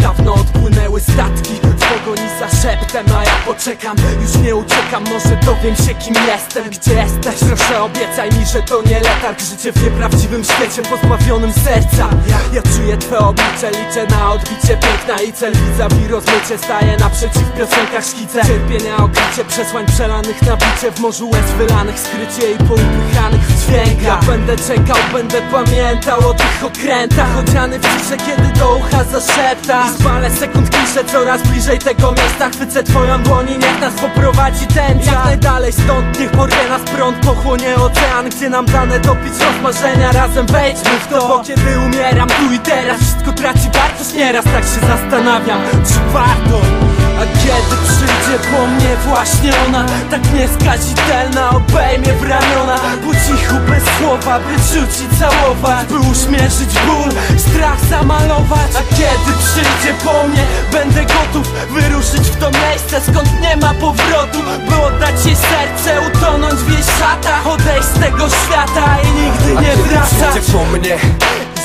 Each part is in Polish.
Dawno odpłynęły statki w pogoni za szeptem A ja poczekam, już nie uciekam Może dowiem się kim jestem, gdzie jesteś. Proszę obiecaj mi, że to nie letarg Życie w nieprawdziwym świecie pozbawionym serca. Ja czuję twe oblicze, liczę na odbicie Piękna i cel i rozmycie Staję naprzeciw piosenkach szkice. Cierpienia okrycie, przesłań przelanych na bicie W morzu łez wylanych, skrycie i poupychanych w dźwiękach Będę czekał, będę pamiętał o tych okrętach Odziany w ciszę, kiedy do ucha zaszepta. I sekund kliszę coraz bliżej tego miejsca Chwycę twoją dłoń i niech nas poprowadzi ten dzień Jak najdalej stąd, niech porwie nas prąd Pochłonie ocean, gdzie nam dane dopić rozmarzenia. Razem wejdźmy w to, bo kiedy umieram tu i teraz. Wszystko traci wartość, nieraz tak się zastanawiam. Czy warto? A kiedy przyjdzie po mnie właśnie ona? Tak nieskazitelna obejmie w Po cichu bez słowa by rzucić całować By uśmierzyć ból, strach zamalować A kiedy przyjdzie po mnie będę gotów Wyruszyć w to miejsce skąd nie ma powrotu By oddać jej serce, utonąć w jej szatach Odejść z tego świata i nigdy nie wracać. Przyjdzie po mnie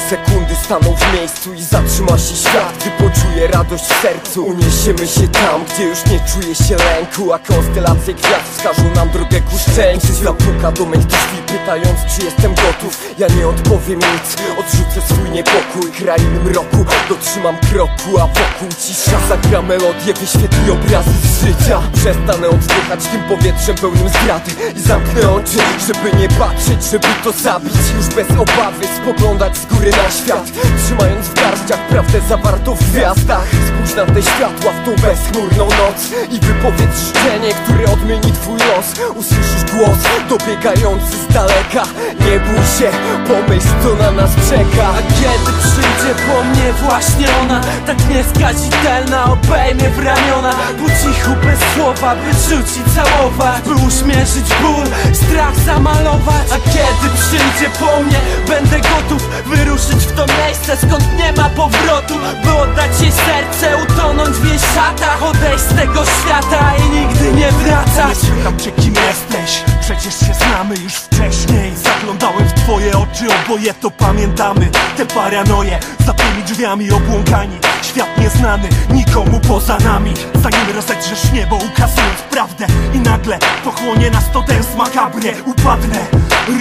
sekundy staną w miejscu I zatrzyma się świat, gdy poczuje radość w sercu. Uniesiemy się tam, gdzie już nie czuje się lęku A konstelacje gwiazd wskażą nam drogę ku szczęściu. Zapuka do mych drzwi, pytając czy jestem gotów Ja nie odpowiem nic, odrzucę swój niepokój Krainy mroku, dotrzymam kroku A wokół cisza, zagra melodię, wyświetli obrazy z życia. Przestanę oddychać tym powietrzem pełnym zdrady I zamknę oczy, żeby nie patrzeć, żeby to zabić. Już bez obawy spoglądać z góry na świat Trzymając w garściach prawdę zawartą w gwiazdach. Spójrz na te światła w tą bezchmurną noc I wypowiedz życzenie, które odmieni twój los. Usłyszysz głos dobiegający z daleka. Nie bój się, pomyśl co na nas czeka. A kiedy przyjdzie po mnie właśnie ona Tak nieskazitelna obejmie w ramiona. Po cichu bez słowa by rzucić całować By uśmierzyć ból, strach zamalować. A kiedy przyjdzie po mnie będę gotów Wyruszyć w to miejsce skąd nie ma powrotu By oddać jej serce, utonąć w jej szatach Odejść z tego świata i nigdy nie wracać. Nie pytam cię kim jesteś. Przecież się znamy już wcześniej. Zaglądałem w twoje oczy, oboje to pamiętamy. Te paranoje, za tymi drzwiami obłąkani. Świat nieznany, nikomu poza nami. Zanim rozedrzesz niebo, ukazując prawdę. I nagle pochłonie nas to ten makabry Upadnę,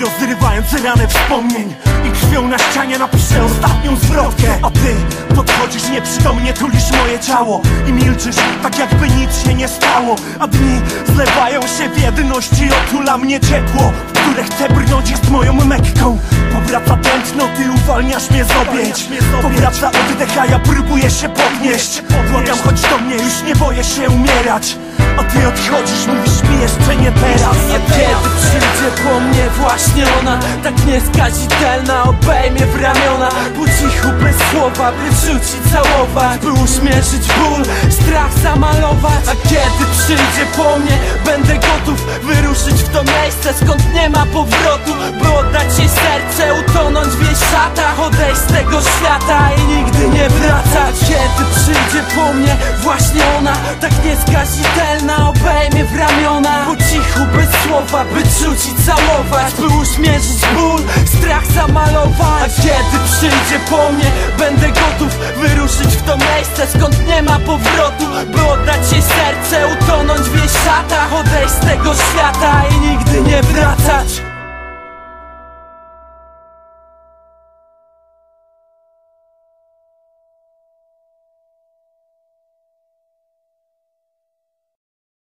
rozrywając ranę wspomnień. I krwią na ścianie napiszę ostatnią zwrotkę. A ty podchodzisz nieprzytomnie, tulisz moje ciało. I milczysz, tak jakby nic się nie stało. A dni zlewają się w jedność i otula mnie ciepło które chcę brnąć jest moją mekką Powraca tętno, ty uwalniasz mnie z objęć Powraca oddech, a ja próbuję się podnieść. Błagam, chodź do mnie, już nie boję się umierać. A ty odchodzisz, mówisz mi jeszcze nie teraz. A kiedy przyjdzie po mnie właśnie ona Tak nieskazitelna obejmie w ramiona. Po cichu bez słowa by rzucić całować By uśmierzyć ból, strach zamalować. A kiedy przyjdzie po mnie będę gotów Wyruszyć w to miejsce skąd nie ma powrotu By oddać jej serce, utonąć w jej szatach Odejść z tego świata i nigdy nie wracać. Kiedy przyjdzie po mnie właśnie ona Tak nieskazitelna słowa by rzucić całować By uśmierzyć ból, strach zamalować. A kiedy przyjdzie po mnie będę gotów Wyruszyć w to miejsce skąd nie ma powrotu By oddać jej serce, utonąć w jej szatach Odejść z tego świata i nigdy nie wracać